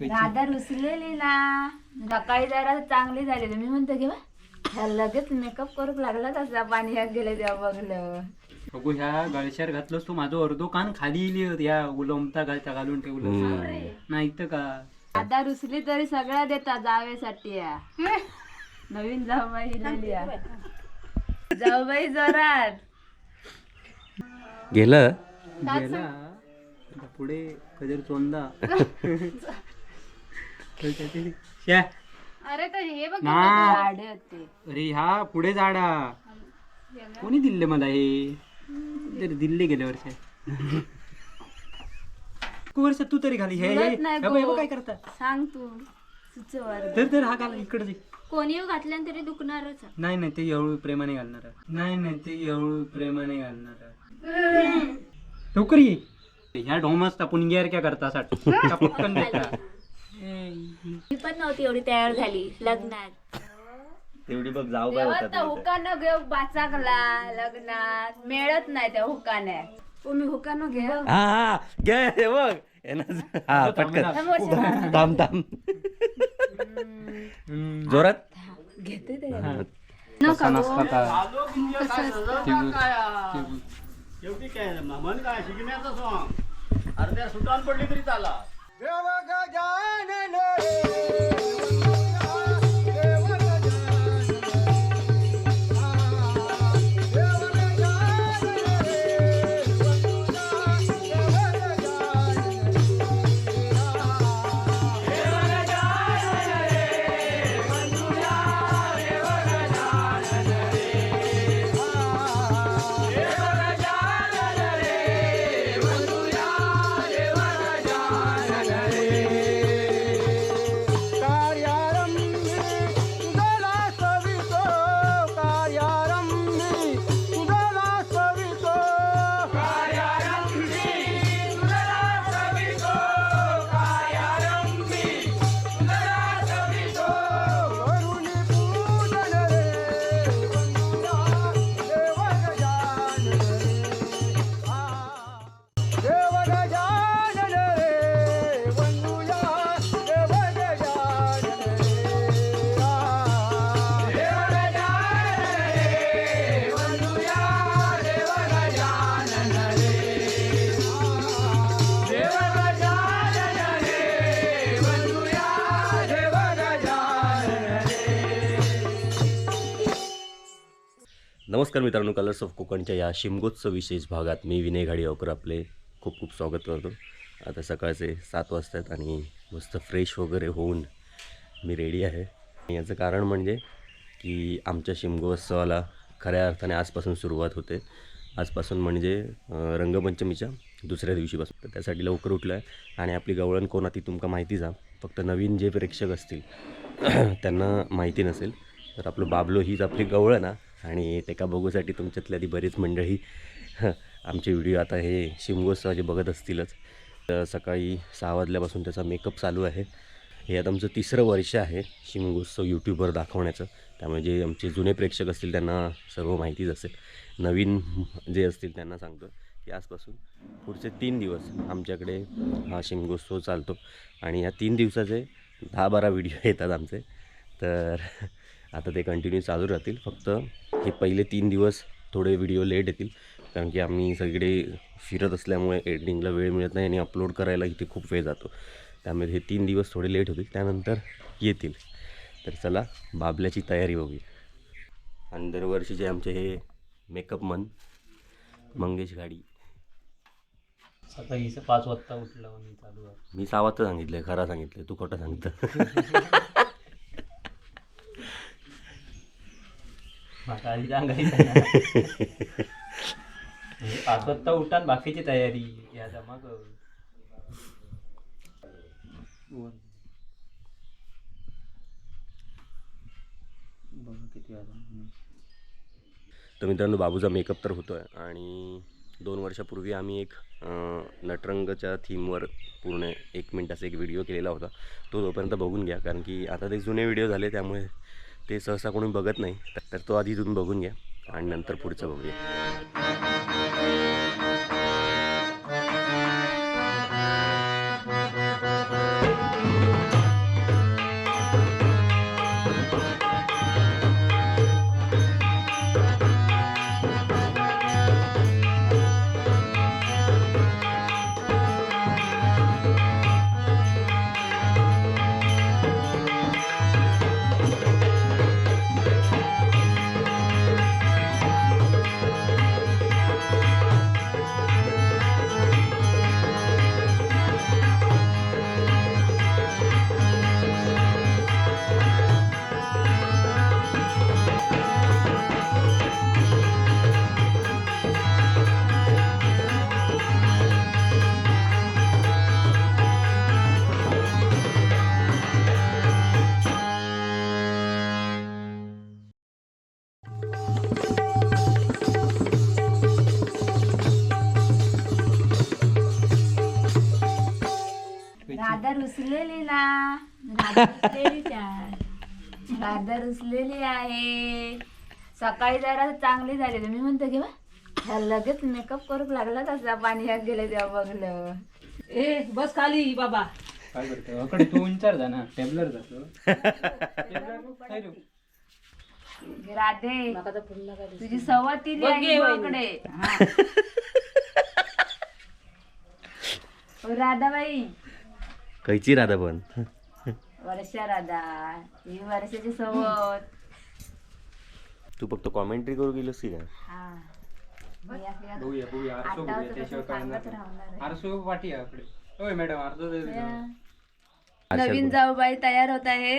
राधा रुसलेली ना. सकाळी जरा चांगली झाली मी म्हणतो की लगेच मेकअप करूक लागला तसा पाणी ह्यात गेले तेव्हा बघलं. बघू ह्या गळश्यार घातलंस तू. माझं अर्धो कान खाली इली या उलमता घालता घालून ठेवलं. नाही तर का? राधा रुसली तरी सगळ्या देतात जावेसाठी या. नवीन जाऊबाई हिलेली या. जाऊबाई जोरात. गेलं? गेला. आता पुढे कधीर चोंदा श्या. अरे तर हे बघ ना. झाडे होते. अरे ह्या पुढे झाडा. कोणी दिले मला हे? तरी दिल्ली गेल्या वर्षी. वर्ष तू तरी खाली हे हे- बोलत नाही हे बघ, हे बघ गो. काय करता सांग तू. सुचवर तर तर हा घाला इकडे कोणी घातल्यान तरी दुखणारच. आहे. नाही नाही ते एवढं प्रेमाने घालणार. आहे. नाही नाही ते एवढं प्रेमाने घालणार. आहे. लवकर ये. ह्या डोमस तापून गिअर क्या करता साठी. पटकन देता. मी पण नव्हती एवढी तयार झाली लग्नात. तेवढी बघ जाऊ काय तेव्हा हुकानं घेऊ बाचाकला लग्नात. मिळत नाही त्या हुकाने. तुम्ही हुकानं घे हा. हा घे हे बघ. हे ना- हा पटकन. थांब. थांब जोरात. घेते ते? शेवटी काय मन काय शिकण्याचं सॉंग. अर्ध्या सुटान पडली तरी चाला. Deva ka jaane ne. नमस्कार मित्रांनो कलर्स ऑफ कोकणच्या या शिमगोत्सव विशेष भागात मी विनय घाडीगावकर आपले खूप खूप स्वागत करतो. आता सकाळचे सात वाजता आहेत आणि मस्त फ्रेश वगैरे होऊन मी रेडी आहे. याचं कारण म्हणजे की आमच्या शिमगोत्सवाला खऱ्या अर्थाने आजपासून सुरुवात होते. आजपासून म्हणजे रंगपंचमीच्या दुसऱ्या दिवशीपासून. तर त्यासाठी लवकर उठलं आहे आणि आपली गवळण कोणा ती तुमका माहिती जा. फक्त नवीन जे प्रेक्षक असतील त्यांना माहिती नसेल तर आपलं बाबलो हीच आपली गवळण ना आणि ते का बघूसाठी तुमच्यातल्या ती बरीच मंडळी आमचे व्हिडिओ आता हे शिमगोत्सवाचे बघत असतीलच. तर सकाळी सहा वाजल्यापासून त्याचा मेकअप चालू आहे. हे आता आमचं तिसरं वर्ष आहे शिमगोत्सव यूट्यूबवर दाखवण्याचं. त्यामुळे जे आमचे जुने प्रेक्षक असतील त्यांना सर्व माहितीच असेल. नवीन जे असतील त्यांना सांगतो. की आजपासून पुढचे तीन दिवस आमच्याकडे हा शिमगोत्सव चालतो. आणि या तीन दिवसाचे दहा बारा व्हिडिओ येतात आमचे. तर आता ते कंटिन्यू चालू राहतील. फक्त हे पहिले तीन दिवस थोडे व्हिडिओ लेट येतील. कारण की आम्ही सगळे फिरत असल्यामुळे एडिटिंगला वेळ मिळत नाही आणि अपलोड करायला इथे खूप वेळ जातो. त्यामुळे हे तीन दिवस थोडे लेट होतील. त्यानंतर येतील. तर चला बाबल्याची तयारी बघूया. आणि दरवर्षीचे आमचे हे मेकअप मन मंगेश गाडी. पाच वाजता उठलं मी सहा वाजता सांगितलं आहे खरं सांगितलं तू खोटं सांगितलं माझा आधी सांगायचं ना. म्हणजे पाच वाजता उठान बाकीची तयारी. या मग. तर मित्रांनो बाबूचा मेकअप तर होतो आहे आणि दोन वर्षापूर्वी आम्ही एक नटरंगच्या थीमवर पूर्ण एक मिनटाचा एक व्हिडिओ केलेला होता. तो तोपर्यंत बघून घ्या. कारण की आता ते जुने व्हिडिओ झाले त्यामुळे ते सहसा कोणी बघत नाही तर- तो आधी इथून बघून घ्या आणि नंतर पुढचं बघूया. रुसलेली ना राधा रुसलेली आहे. सकाळी जरा चांगली झाली मी म्हणतो की ह्या लगेच मेकअप करूक लागला तसा पाणी ह्यात गेले तेव्हा बघलं. ए बस खाली बाबा. काय करतो? अकडे तू उंचार जा ना. टेबलर जातो काय रे? राधे तुझी. इकडे. हा. ओ राधाबाई. कैची राधा पण. वर्षा राधा ही वर्षाची सवत तू फक्त कॉमेंट्री करू गेलोस की काय? हा. मी आपल्या बघूया. बघूया आरसो बघूया आठवतं त्याशिवाय तसं कळणार सांगत नाही. राहणार आहे. आरसो पाठी आहे आपले. होय मॅडम आरसो दे दे. नवीन जाऊबाई तयार होत आहे.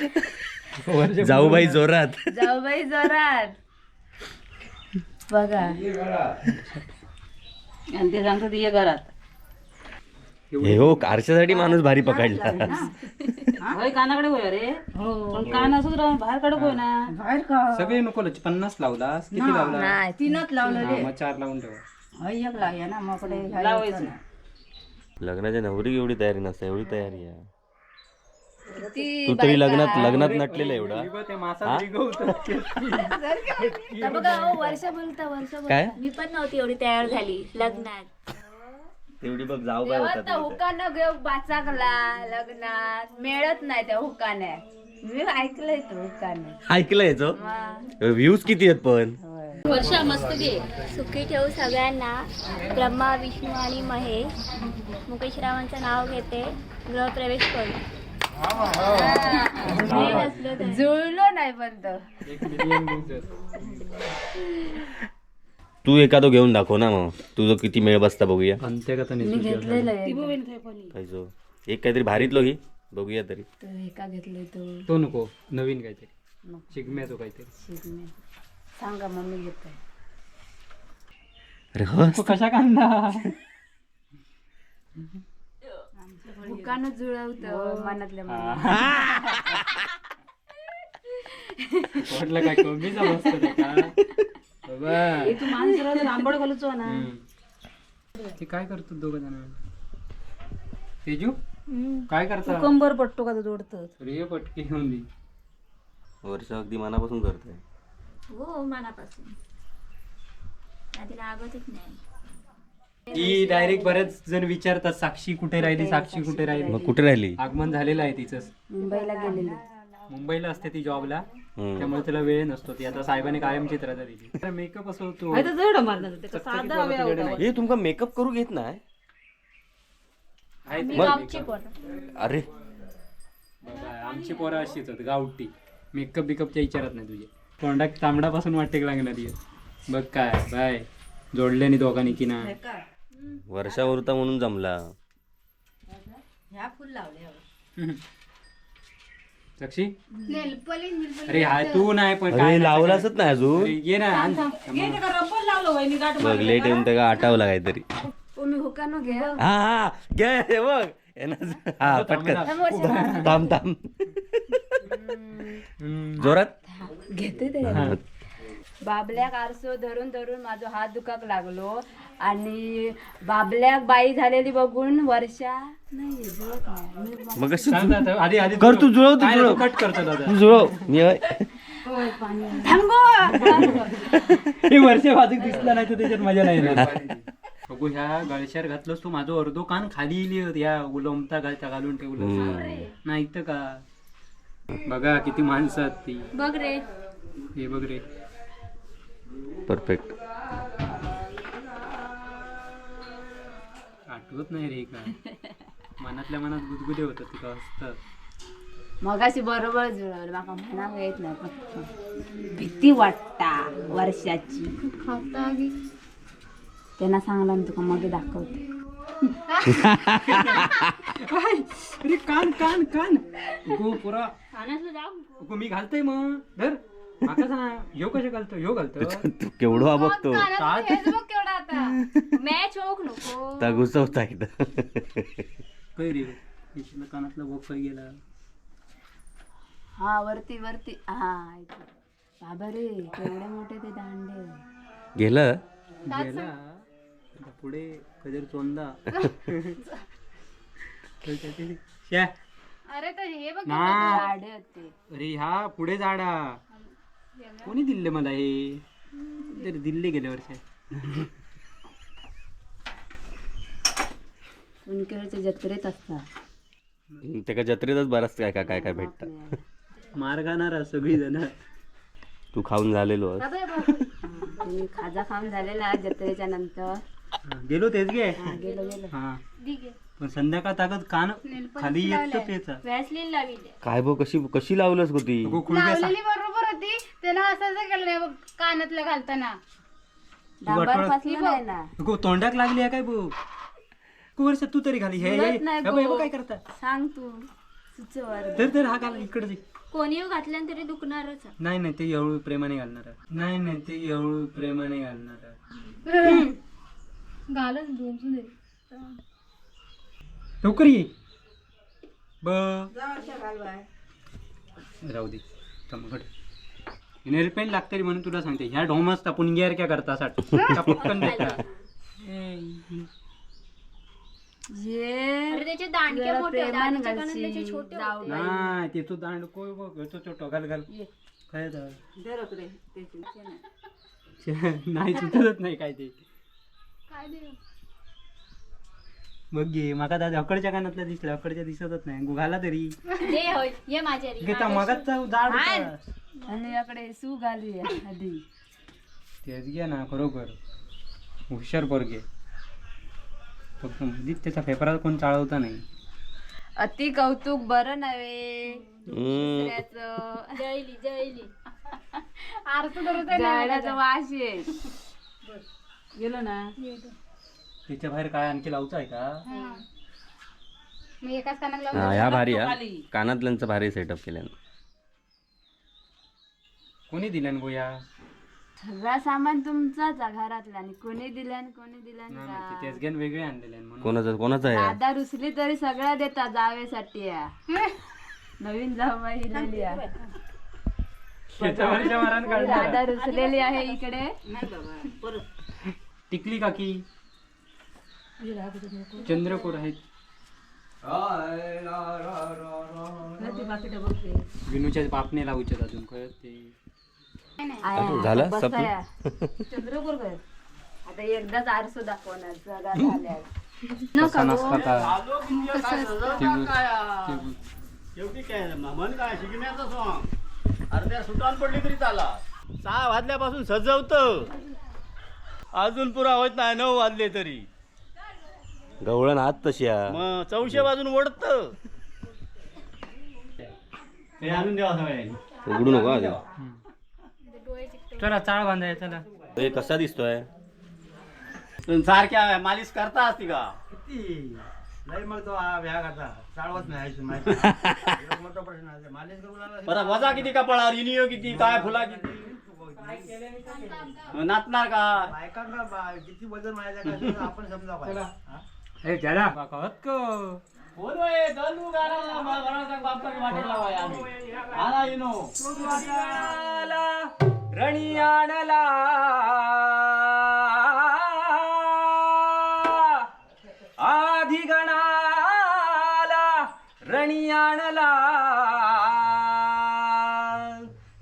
जाऊ बाई जोरात. जाऊबाई जोरात. बघा. आणि ते सांगतात ये घरात. हे हो आरशासाठी माणूस भारी पकडला. होय कानाकडे होय रे. पण कान बाहेर कडक होय ना. सगळे नको लच पन्नास लावलास किती लावला नाही तीनच लावलं हा, मग चार लावून ठेवा. लावायचं. लग्नाच्या नवरी एवढी तयारी नसते एवढी तयारी आहे. ती तरी लग्नात लग्नात नटलेला एवढा. बघ, ते मासा तरी गवतं. तर बघा हो, वर्ष बोलता वर्ष बोलता. काय? मी पण नव्हती एवढी तयार झाली लग्नात. तेवढी बघ जाऊ बाई तेव्हा होता तर. हुकानं घेऊ बाचाकला लग्नात मिळत नाही त्या हुकाने मी ऐकलंय तो हुकाने ऐकलं याचं व्ह्यूज किती आहेत पण? वर्षा मस्त घे. सुखी ठेवू सगळ्यांना. ब्रह्मा विष्णू आणि महेश. मुकेश रावांचं नाव घेते. गृहप्रवेश करू. जुळलो नाही पण तो. तू एखादं घेऊन दाखव ना मग. तुझं किती मेळ बसता बघूया. अंत्यगत मी निसुजी घेतलेलं आहे. पाहिजे एक काहीतरी भारीतलो घे बघूया तरी. तो हे का घेतलंय तो. तो नको. नवीन काहीतरी. शिगम्याचो काहीतरी. शिकणे सांगा मम्मी अरे हो कशा कांदा हुकानं जुळवतो मनातल्या मनात. वाटलं काय कमीचा बसतो का तू माणूस घालूचो ना. ते काय करतो दोघ जण? तेजू? काय करता? कंबर पट्टो का जोडतात रे पटकी घेऊन दे. वर्ष अगदी मनापासून करतोय. हो मनापासून. नाही. ती डायरेक्ट बरेच जण विचारतात साक्षी कुठे राहिली साक्षी कुठे राहिली? मग कुठे राहिली? आगमन झालेलं आहे तिचं. मुंबईला गेलेली. मुंबईला असते ती जॉबला. त्यामुळे तिला वेळ नसतो. ती आता साहेबांनी कायमची रजा दिली मेकअप असं तर जड मारणार त्याचा साधा नाही. हे तुमका मेकअप करू घेत नाही? ते. मग-. अरे. आमची पोरं अशीच होत गावठी. मेकअप बिकअपच्या विचारत नाही तुझे. तोंडात तांबडापासून वाटते लागणारी आहे. बघ काय बाय. जोडले नाही दोघांनी की ना. वर्षा होता म्हणून जमला. साक्षी अरे हा तू नाही पण काय अरे लावलाच नाही अजून? ये ना आण. बघ लेट येऊन त्या आटावला काहीतरी. ओ मी हुकानं घे हा हा घे हे बघ. हे ना. हा पटकन. थांब. थांब जोरात? घेते ते. बाबल्याक आरसो धरून धरून माझा हात दुखाक लागलो. आणि बाबल्याक बाई झालेली बघून वर्षा मग आधी आधी कर तू जुळव तू जुळव. कट करतो दादा तू जुळव. मी हे वर्ष बाजूक दिसला नाही तर त्याच्यात मजा नाही येणार. बघू ह्या गळश्यार घातलंस तू माझं अर्धो कान खाली इली होत. ह्या उलमता घालता घालून ठेवलं. नाही तर का? बघा किती माणसं आहेत ती. बघ रे. हे बघ रे. परफेक्ट आठवत नाही रे काय. मनातल्या मनात गुदगुदे होतात तिथं असतं. मगाशी बरोबर जुळवलं माका म्हणाक येत नाही फक्त भीती वाटता वर्षाची. त्यांना सांगला मी तुका मध्ये दाखवते. अरे कान कान कान. गो पुरा. गो मी घालतोय मग. धर. माका सांग ह्यो कशा घालतो? ह्यो घालतो. तू केवढा बघतो. मॅच होक नको. त्या घुसवता एकदा. काय रे. इथलं कानातला बोफर गेला. हा वरती वरती. हा ऐकलं. बाबा रे केवढे मोठे ते दांडे. गेलं? गेला. आता पुढे कधी चोंदा श्या. अरे तर हे बघ ना. झाडे होते. अरे ह्या पुढे झाडा कोणी दिले मला हे? तरी दिले गेल्या वर्षी. जत्रेत असतात. त्याच्या जत्रेतच बरंच काय काय काय काय भेटतं. मार खाणार सगळी जण तू खाऊन झालेलो आहेस. खाजा खाऊन झालेला जत्रेच्या नंतर. गेलो तेच गे. गेलो गेलो. हा. पण संध्याकाळ ताकद कान खाली येत तेच. व्हॅसलीन लाविले. काय बघ कशी कशी लावलंस गो ती? लावलेली बरोबर होती. त्यानं असं असं केलं नाही बघ कानातलं घालताना. डांबर फासलं नाही ना. गो तोंडाक लागली आहे काय बघ तू वर्ष तू तरी खाली हे हे- नाही हे बघ, हे बघ काय करता. सांग तू. सुचवर. तर तर हा घाल इकडे कोणी घातल्यान तरी दुखणारच. नाही नाही ते एवढं प्रेमाने घालणार आहे. नाही नाही ते एवढं प्रेमाने घालणार आहे. घालच दे. लवकर ये. ब. राहू दे. नेल पेंट लागतरी म्हणून तुला सांगते. ह्या ढोमस तापून गेअर क्या करता साठी. पटकन देता. ए, अरे त्याचे दांडके जरा मोठे आहेत, प्रेमानं आधीच्या घालशील. कानात त्याचे छोटे जाऊ होते. नाही ते तू दांड कोय बघ? तो छोटो घाल. घाल काय झालं? नाही. नाही सुचतच नाही काय ते. बघ माका दादा अकडच्या कानातल्या दिसल्या अकडच्या दिसतच नाही. गो घाला तरी. दे होय. ये माझ्या री. घेता मगाचा जाड होता. आणि याकडे सू घालूया आधी. तेच घे ना खरोखर. हुशार पोरगे. फक्त मधीच त्याचा पेपरात कोण चाळवता नाही. अति कौतुक बरं नव्हे. दुसऱ्याचं. जळली जळली आरसं धरू झाडाचा वास आहे. गेलो ना. त्याच्या बाहेर काय आणखी लावचं आहे का? एकाच लावून हा ह्या भारी हा कानातल्यांचं भारी सेटअप केलं कोणी दिल्यान गोया सगळा सामान तुमचाच आहे घरातला आणि कोणी दिल्यान कोणी दिल्यान नाही, नाही, का ते तेच घेऊन वेगळे आणलेले आहेत म्हणून. कोणाचं कोणाचं आहे? हा? दादा रुसली तरी सगळं देतात जावेसाठी. या. नवीन जावबाई आहे. काढणार दादा रुसलेली आहे इकडे. टिकली काकी. चंद्रकोर आहेत. विनूच्या बापने लावूचे अजून कळत ते आहे, झालं? या. चंद्रपूर. आता एकदाच आरसो दाखवणार जगा नसता का काय. शेवटी शिकण्याचं सॉंग अर्ध्या सुटान पडली तरी चाला. सहा वाजल्यापासून सजवत. अजून पुरा होत नाही नऊ वाजले तरी. गवळण आत तशी हा. मग चौशे वाजून ओढत. ते आणून द्यावा सगळ्यांनी. उघडू नको चला चाळ बांधाय चला हे कसा दिसतोय सारख्या मालिश करता असती का नाही मग तो हा व्या करता चालवत नाही माहिती एवढा मोठा प्रश्न आहे मालिश करून आला परत वजा किती कपाळावर इनियो किती काय फुला किती नाचणार का बायकांना बा- किती वजन आपण समजा हा? हे चला रणी आणला आधी गणाला रणी आणला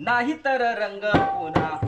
नाही तर रंग पुन्हा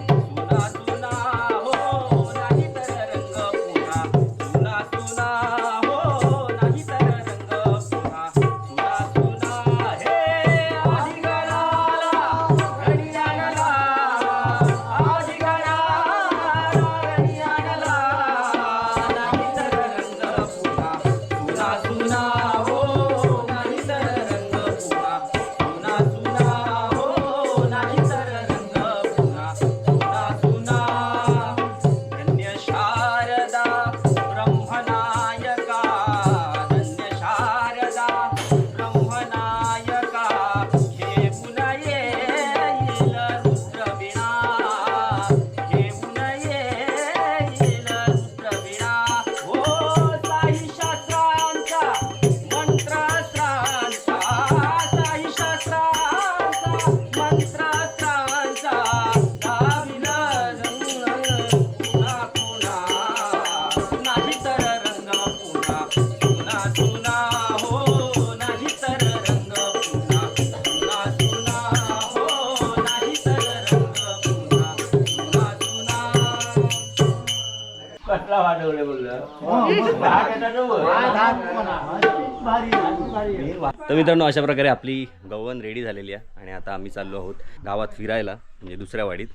तर मित्रांनो अशा प्रकारे आपली गव्हाण रेडी झालेली आहे आणि आता आम्ही चाललो आहोत गावात फिरायला म्हणजे दुसऱ्या वाडीत.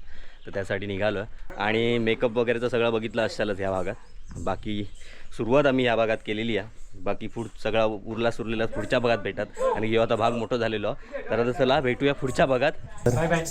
तर त्यासाठी निघालो. आणि मेकअप वगैरेचं सगळं बघितलं असालच ह्या भागात. बाकी सुरुवात आम्ही या भागात केलेली आहे. बाकी पुढ सगळा उरला सुरलेला पुढच्या भागात भेटतात. आणि जेव्हा आता भाग मोठं झालेलो तर आता चला भेटूया पुढच्या भागात. Bye bye.